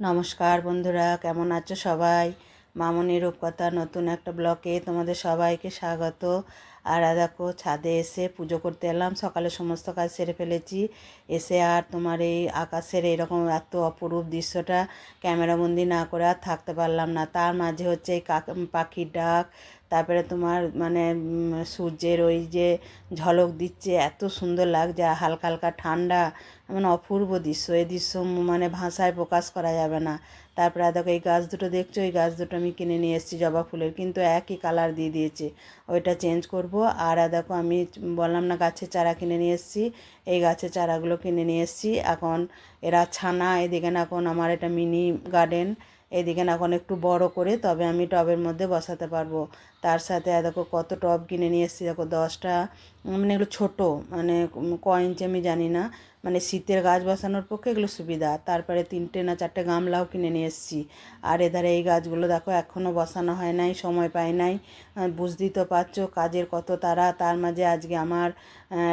নমস্কার বন্ধুরা, কেমন আছো সবাই? মামনি রূপকথা নতুন একটা ব্লকে তোমাদের সবাইকে স্বাগত। আর দেখো, ছাদে এসে পুজো করতে এলাম। সকালে সমস্ত কাজ সেরে ফেলেছি। এসে আর তোমার এই আকাশের এরকম এত অপরূপ দৃশ্যটা ক্যামেরাবন্দি না করে আর থাকতে পারলাম না। তার মাঝে হচ্ছে এই কাক পাখির ডাক তারপরে তোমার মানে সূর্যের ওই যে ঝলক দিচ্ছে, এত সুন্দর লাগছে হালকা হালকা ঠান্ডা মানে অপূর্ব দৃশ্য। এই দৃশ্য মানে ভাষায় প্রকাশ করা যাবে না। তারপরে দেখো, এই গাছ দুটো দেখছ? এই গাছ দুটো আমি কিনে নিয়ে এসেছি জবা ফুলের, কিন্তু একই কালার দিয়ে দিয়েছে। ওইটা চেঞ্জ করব। আর দেখো, আমি বললাম না গাছের চারা কিনে নিয়ে এসেছি। এই গাছের চারাগুলো কিনে নিয়ে এসেছি। এখন এরা ছানা, এদিকে না এখন আমার এটা মিনি গার্ডেন এদিকে না এখন একটু বড় করে, তবে আমি টবের মধ্যে বসাতে পারব। তার সাথে দেখো কত টব কিনে নিয়ে এসেছি, দেখো দশটা মানে এগুলো ছোটো মানে ক ইঞ্চি আমি জানি না মানে শীতের গাছ বসানোর পক্ষে এগুলো সুবিধা। তারপরে তিনটে না চারটে গামলাও কিনে নিয়ে এসেছি। আর এধারে এই গাছগুলো দেখো এখনও বসানো হয় নাই, সময় পাই নাই বুঝতেই তো পারছ কাজের কত তারা। তার মাঝে আজকে আমার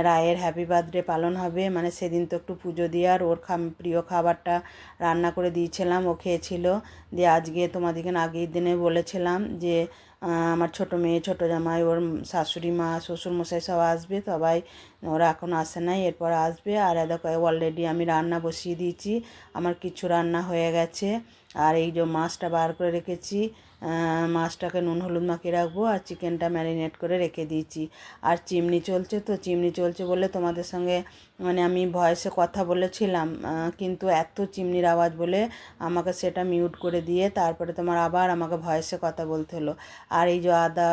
রায়ের হ্যাপি বার্থডে পালন হবে মানে সেদিন তো একটু পুজো দিয়ে আর ওর খাম, প্রিয় খাবারটা রান্না করে দিয়েছিলাম, ও খেয়েছিল। দিয়ে আজকে তোমাদেরকে আগের দিনে বলেছিলাম যে আমার ছোট মেয়ে, ছোট জামাই, ওর শাশুড়ি মা, শ্বশুর মশাই সব আসবে, সবাই ওরা এখন আসে নাই, এরপর আসবে। আর দেখো অলরেডি আমি রান্না বসিয়ে দিয়েছি, আমার কিছু রান্না হয়ে গেছে। আর এই যে মাছটা বার করে রেখেছি মাছটাকে নুন, হলুদ মাখিয়ে রাখব আর চিকেনটা ম্যারিনেট করে রেখে দিয়েছি। আর চিমনি চলছে তো, চিমনি চলছে বলে তোমাদের সঙ্গে মানে আমি ভয়েসে কথা বলেছিলাম কিন্তু এত চিমনির আওয়াজ বলে আমাকে সেটা মিউট করে দিয়ে তারপরে তোমার আবার আমাকে ভয়েসে কথা বলতে হলো। আর এই যে আদা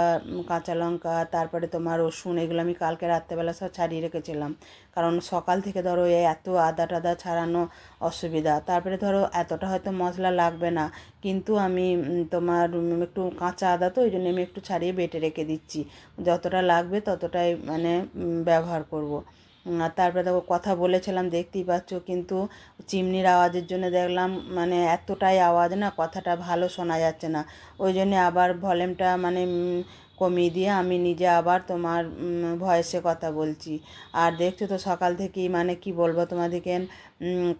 কাঁচা লঙ্কা, তারপরে তোমার রসুন, এগুলো আমি কালকে রাত্রেবেলা সব ছাড়িয়ে রেখেছিলাম। কারণ সকাল থেকে ধরো এত আদা টাদা ছাড়ানো অসুবিধা। তারপরে ধরো এতটা হয়তো মশলা লাগবে না। কিন্তু আমি তোমার একটু কাঁচা আদা তো, ওই জন্য আমি একটু ছাড়িয়ে বেটে রেখে দিচ্ছি। যতটা লাগবে ততটাই মানে ব্যবহার করব। আর তারপরে দেখো, কথা বলেছিলাম, দেখতেই পাচ্ছ, কিন্তু চিমনির আওয়াজের জন্য দেখলাম মানে এতটাই আওয়াজ না, কথাটা ভালো শোনা যাচ্ছে না। ওই জন্যে আবার ভলিউমটা মানে কমিয়ে দিয়ে আমি নিজে আবার তোমার ভয়েসে কথা বলছি। আর দেখছ তো সকাল থেকেই মানে কি বলব তোমাদেরকে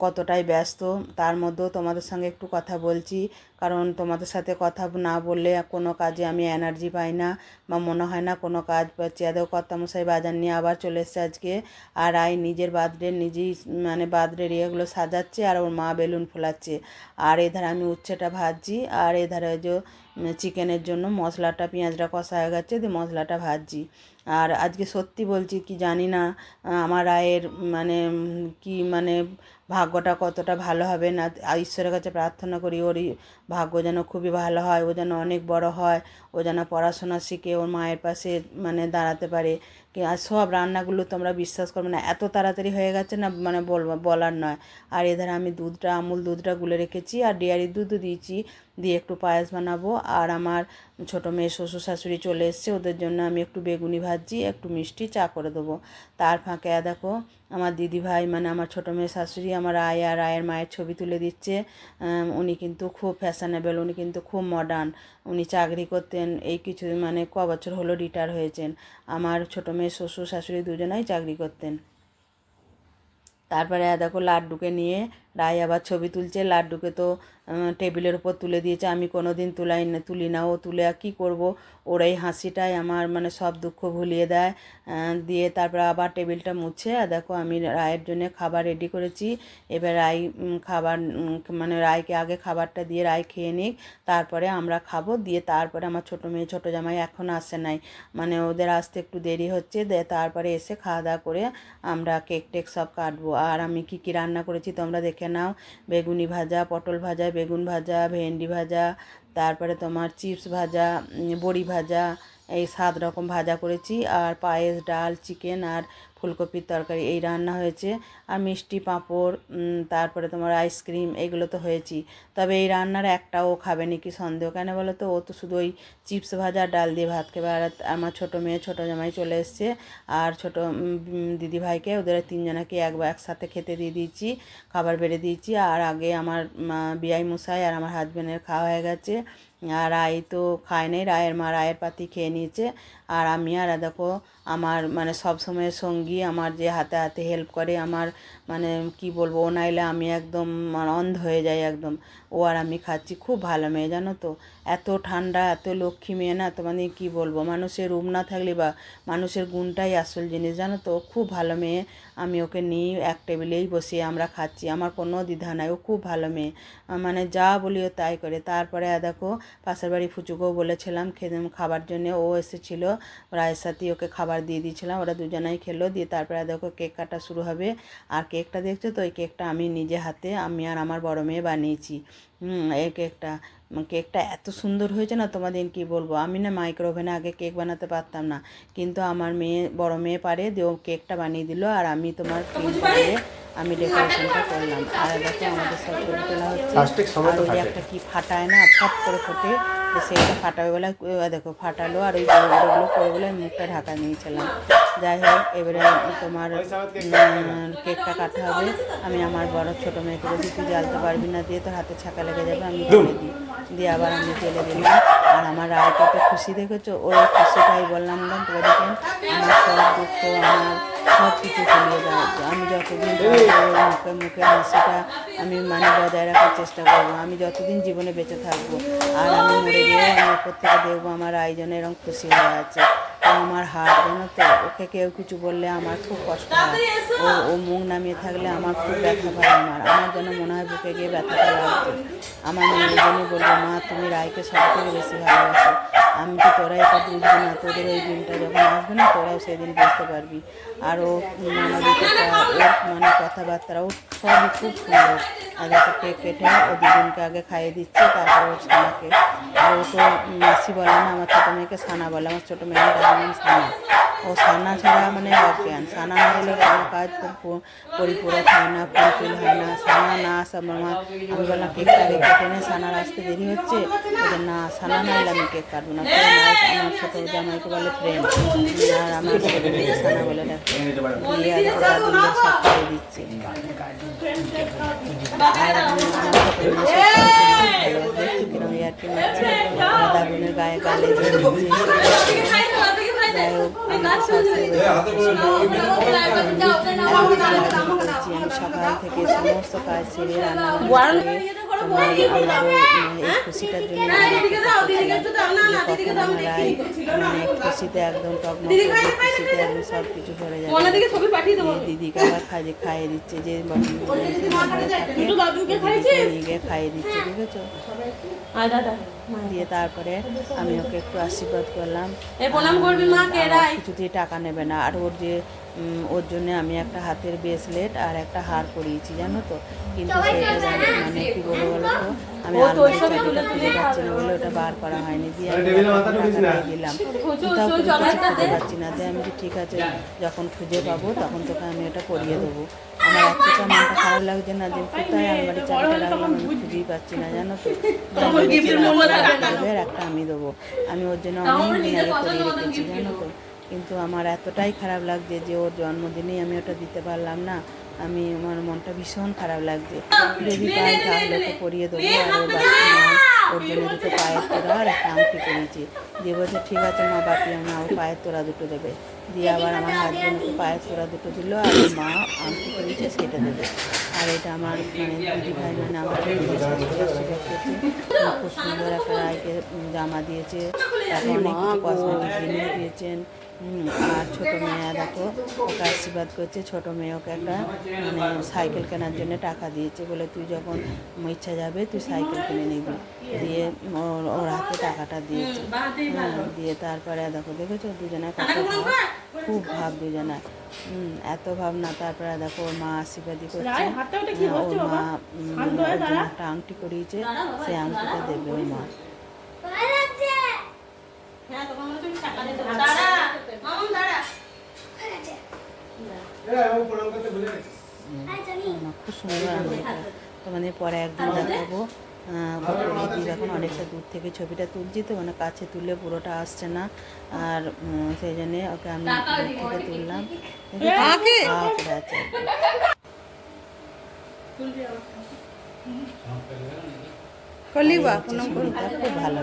কতটাই ব্যস্ত। তার মধ্যেও তোমাদের সঙ্গে একটু কথা বলছি। কারণ তোমাদের সাথে কথা না বললে কোনো কাজে আমি এনার্জি পাই না বা মনে হয় না কোনো কাজ। এদের কর্তামশাই বাজার নিয়ে আবার চলে এসছে আজকে। আর আই নিজের বার্থডে নিজেই মানে বার্থডের ইয়েগুলো সাজাচ্ছে আর ওর মা বেলুন ফোলাচ্ছে। আর এধারে আমি উচ্ছেটা ভাজছি। আর এধারে যে চিকেনের জন্য মশলাটা পেঁয়াজটা কষা হয়ে গেছে দিয়ে মশলাটা ভাজছি। আর আজকে সত্যি বলছি কি জানি না আমার রায়ের মানে কি মানে ভাগ্যটা কতটা ভালো হবে না, ঈশ্বরের কাছে প্রার্থনা করি ওর ই ভাগ্য যেন খুবই ভালো হয়, ও যেন অনেক বড় হয়, ও যেন পড়াশোনা শিখে ওর মায়ের পাশে মানে দাঁড়াতে পারে। কি আর সব রান্নাগুলো তোমরা বিশ্বাস করবে না, এত তাড়াতাড়ি হয়ে গেছে না মানে বলার নয়। আর এধার আমি দুধটা, আমুল দুধটা গুলে রেখেছি আর ডেয়ারির দুধও দিয়েছি, দিয়ে একটু পায়েস বানাবো। আর আমার ছোটো মেয়ে, শ্বশুর শাশুড়ি চলে এসছে, ওদের জন্য আমি একটু বেগুনি ভাজি, একটু মিষ্টি, চা করে দেবো। তার ফাঁকে দেখো, আমার দিদি ভাই মানে আমার ছোটো মেয়ে শাশুড়ি, আমার আয় আর আয়ের মায়ের ছবি তুলে দিচ্ছে। উনি কিন্তু খুব ফ্যাশনেবল উনি কিন্তু খুব মডার্ন উনি চাকরি করতেন, এই কিছু মানে ক বছর হলো রিটায়ার হয়েছেন। আমার ছোটো মেয়ে শ্বশুর শাশুড়ি দুজনাই চাকরি করতেন। তারপরে দেখো, লাড্ডুকে নিয়ে রায় আবার ছবি তুলছে, লাড্ডুকে তো টেবিলের উপর তুলে দিয়েছে, আমি কোনো দিন তুলাই না, তুলি না, ও তুলে আর কী করব? ওর এই হাসিটাই আমার মানে সব দুঃখ ভুলিয়ে দেয় দিয়ে তারপরে আবার টেবিলটা মুছে, আর দেখো আমি রায়ের জন্য খাবার রেডি করেছি। এবার রায় খাবার মানে রায়কে আগে খাবারটা দিয়ে রায় খেয়ে নিক, তারপরে আমরা খাব, দিয়ে তারপরে আমার ছোটো মেয়ে, ছোটো জামাই এখন আসে নাই। মানে ওদের আসতে একটু দেরি হচ্ছে তারপরে এসে খাওয়া দাওয়া করে আমরা কেক টেক সব কাটবো। আর আমি কি কি রান্না করেছি তোমরা দেখে নাও। বেগুনি ভাজা, পটল ভাজা, বেগুন ভাজা, ভেন্ডি ভাজা, তারপরে তোমার চিপস ভাজা বড়ি ভাজা এই সাত রকম ভাজা করেছি আর পায়েস, ডাল, চিকেন আর ফুলকপির তরকারি। এই রান্না হয়েছে। আর মিষ্টি পাঁপড় তারপরে তোমার আইসক্রিম, এগুলো তো হয়েছি। তবে এই রান্নার একটাও খাবে নাকি সন্দেহ? কেন বলো তো? ও তো শুধু ওই চিপস ভাজা ডাল দিয়ে ভাত খাবে। আর আমার ছোটো মেয়ে, ছোটো জামাই চলে এসছে। আর ছোটো দিদি ভাইকে, ওদের তিনজনাকে একবার একসাথে খেতে দিয়ে দিয়েছি, খাবার বেড়ে দিয়েছি। আর আগে আমার বিয়াই মশাই আর আমার হাজব্যান্ডের খাওয়া হয়ে গেছে। আর রায় তো খায় নাই, রায়ের মা রায়ের পাতি খেয়ে নিয়েছে। আর আমি আর দেখো, আমার মানে সব সময় সঙ্গী আমার যে হাতে হাতে হেল্প করে, আমার মানে কি বলব, ও নাইলে আমি একদম মানে অন্ধ হয়ে যাই একদম। ও আর আমি খাচ্ছি, খুব ভালো মেয়ে, জানো তো? এত ঠান্ডা, এত লক্ষ্মী মেয়ে না, তো মানে কী বলব? মানুষের রূপ না থাকলে বা মানুষের গুণটাই আসল জিনিস, জানো তো? খুব ভালো মেয়ে, আমি ওকে নিয়ে এক টেবিলেই বসিয়ে আমরা খাচ্ছি, আমার কোনো দ্বিধা নাই, ও খুব ভালো মেয়ে। মানে যা বলি ও তাই করে। তারপরে দেখো, পাশের বাড়ি ফুচুকেও বলেছিলাম খাবার জন্য, ও এসেছিল, রায়ের সাথে ওকে খাবার দিয়ে দিয়েছিলাম, ওরা দুজনাই খেলো, দিয়ে তারপরে দেখো, কেক কাটা শুরু হবে। আর কেকটা দেখছ তো? ওই কেকটা আমি নিজে হাতে, আমি আর আমার বড় মেয়ে বানিয়েছি। হুম এই কেকটা কেকটা এত সুন্দর হয়েছে না তোমাদের কি বলব? আমি না মাইক্রো ওভেনে আগে কেক বানাতে পারতাম না। কিন্তু আমার মেয়ে বড় মেয়ে পারে দিয়ে ও কেকটা বানিয়ে দিল আর আমি তোমার দিয়ে আমি ডেকোরেশনটা করলাম। আর দেখো আমাদের সব ছবি তোলা হচ্ছে। আর ওই একটা কি ফাটায় না ফট করে ফোটে সেইটা ফাটাবে বলে দেখো ফাটালো আর ওই ওগুলো করে বলে মুখটা ঢাকা নিয়েছিলাম যাই হোক এবারে তোমার কেকটা কাটা হবে। আমি আমার বড় ছোট মেয়েকে বলছি তুই জ্বালতে পারবি না দিয়ে তোর হাতে ছাকা লেগে যাবে আমি দিই। দিয়ে আবার আমি জেলে দিলাম। আর আমার রায় কত খুশি দেখেছ? ওই খুশিটাই বললাম না তোমাদেরকে আমার সব দুঃখ আমার সব কিছু চলিয়ে দেওয়া আমি যতদিন মুখে মুখে হাসিটা আমি মানে বজায় রাখার চেষ্টা করব। আমি যতদিন জীবনে বেঁচে থাকব আর আমি মরে গিয়েও আমি ওপর থেকে দেখব আমার আয়োজনে এরকম খুশি হয়ে আছে। তো আমার হাত জানো তো ওকে কেউ কিছু বললে আমার খুব কষ্ট হয়। ও ও মুখ নামিয়ে থাকলে আমার খুব ব্যথা পায় আমার। আমার যেন মনে হয় বুকে গিয়ে ব্যথাটা লাগতো আমার মেয়ের জন্য বলব মা তুমি রায়কে সব থেকে বেশি ভালোবাসো। আমি তো তোরা এটা বুঝবি না? তোদের ওই দিনটা যখন আসবে না, তোরাও সেদিন বুঝতে পারবি। আরও মানে ওর মানে কথাবার্তা ও সবই খুব সুন্দর। আগে থেকে কেক কেটে ও দুজনকে আগে খাইয়ে দিচ্ছে, তারপর ওর সানাকে আর ও তো মাসি বলে না, আমার ছোটো মেয়েকে সানা বলে, আমার ছোটো মেয়ের সানা ও সানা ছাড়া মানে অজ্ঞান সানা না হলে কোনো কাজ পরিপূরক হয় না, ফুলফিল হয় না। সানা না আসা মামা আমি বললাম আগে কেটে নে সানার আসতে দেরি হচ্ছে। না, সানা না এলে আমি কেক কাটবো না। আমার ছোটো জামাইকে বলে ফ্রেন্ড আর আমার সানা বলে ডাকে দিচ্ছে। আর দারুণের গায়ে গালে সকাল থেকে সমস্ত কাজ সেরে রান্না খুশিটার জন্য মানে খুশিতে একদম খুশিতে একদম সব কিছু করে যাবে দিদিকে খাইয়ে দিচ্ছে যে খাইয়ে দিচ্ছে বুঝেছ দিয়ে তারপরে আমি ওকে একটু আশীর্বাদ করলাম। কিছুতেই টাকা নেবে না। আর ওর যে ওর জন্য আমি একটা হাতের ব্রেসলেট আর একটা হার পরিয়েছি জানো তো? কিন্তু সেটা মানে কি বলব বলো তো? আমি তুলে খুঁজে পাচ্ছি না বলে ওটা বার করা হয়নি। দিয়ে আমি টাকা। দিয়ে দিলাম। খুঁজো, কোথাও খুঁজো, পাচ্ছি না দিয়ে আমি যে ঠিক আছে যখন খুঁজে পাবো তখন তোকে আমি এটা করিয়ে দেবো। আমার এতটা মনটা খারাপ লাগছে না যে কোথায় আলমারি চাবিটা রাখলাম আমি খুঁজেই পাচ্ছি না জানো তো। দেবে একটা আমি দেবো। আমি ওর জন্য অনেক দিন আগে করিয়ে রেখেছি জানো তো? কিন্তু আমার এতটাই খারাপ লাগছে যে ওর জন্মদিনেই আমি ওটা দিতে পারলাম না। আমি আমার মনটা ভীষণ খারাপ লাগছে। যদি পাই তাহলে ওকে পরিয়ে দেবো আর ওর বাচ্চা পায়ের আর একটা আংটি করেছি দিয়ে বলছে, ঠিক আছে মা, বাপি মা আমার পায়ের তোরা দুটো দেবে। দিয়ে আবার আমার হাজবেন্ড ওকে পায়ের তোরা দুটো দিল আর মা আংটি করেছে সেটা দেবে। আর এটা আমার মানে দিদি ভাই মানে আমার আমার খুব সুন্দর একটা রায়কে জামা দিয়েছে। তারপর অনেক কিছু কসমেটিক জিনিস দিয়েছেন। আর ছোটো মেয়ে দেখো ওকে আশীর্বাদ করছে ছোটো মেয়ে ওকে একটা মানে সাইকেল কেনার জন্য টাকা দিয়েছে বলে তুই যখন ইচ্ছা যাবে তুই সাইকেল কিনে নিবি। দিয়ে ওর ওর হাতে টাকাটা দিয়েছে। দিয়ে তারপরে দেখো দেখেছ দুজনে কত খুব ভাব দুজনে। হুম এত ভাব না তারপরে দেখো ওর মা আশীর্বাদই করছে। হ্যাঁ, ওর মা একটা আংটি করিয়েছে সেই আংটিটা দেবে ওর মা। হ্যাঁ তোমার মনে হচ্ছে টাকা দিতে দাঁড়া মামুন দাঁড়া। খুব সুন্দর তোমাদের পরে একদিন দেখাবো। যখন অনেকটা দূর থেকে ছবিটা তুলছি তো মানে কাছে তুললে পুরোটা আসছে না। আর সেই জন্যে ওকে আমি দূর থেকে তুললাম। আছে করলি বা? পুনম খুব ভালো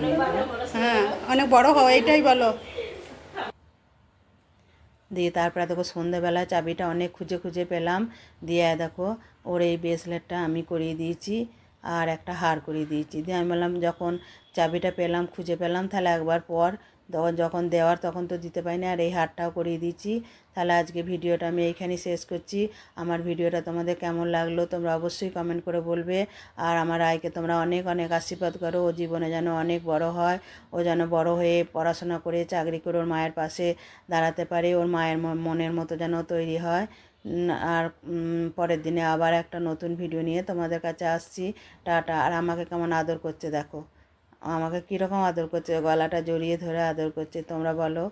হ্যাঁ অনেক বড় হও এইটাই বলো। দিয়ে তারপরে দেখো সন্ধেবেলায় চাবিটা অনেক খুঁজে খুঁজে পেলাম। দিয়ে দেখো ওর এই ব্রেসলেটটা আমি করিয়ে দিয়েছি আর একটা হার করিয়ে দিয়েছি। দিয়ে আমি বললাম যখন চাবিটা পেলাম খুঁজে পেলাম তাহলে একবার পর তখন যখন দেওয়ার তখন তো দিতে পারি না, আর এই হারটাও করিয়ে দিচ্ছি তাহলে আজকে ভিডিওটা আমি এইখানেই শেষ করছি। আমার ভিডিওটা তোমাদের কেমন লাগল তোমরা অবশ্যই কমেন্ট করে বলবে। আর আমার আয়কে তোমরা অনেক অনেক আশীর্বাদ করো। ও জীবনে যেন অনেক বড় হয়। ও যেন বড় হয়ে পড়াশোনা করে চাকরি করে ওর মায়ের পাশে দাঁড়াতে পারে। ওর মায়ের মনের মতো যেন তৈরি হয়। আর পরের দিনে আবার একটা নতুন ভিডিও নিয়ে তোমাদের কাছে আসছি। টাটা। আর আমাকে কেমন আদর করছে দেখো। আমাকে কীরকম আদর করছে? গলাটা জড়িয়ে ধরে আদর করছে। তোমরা বলো।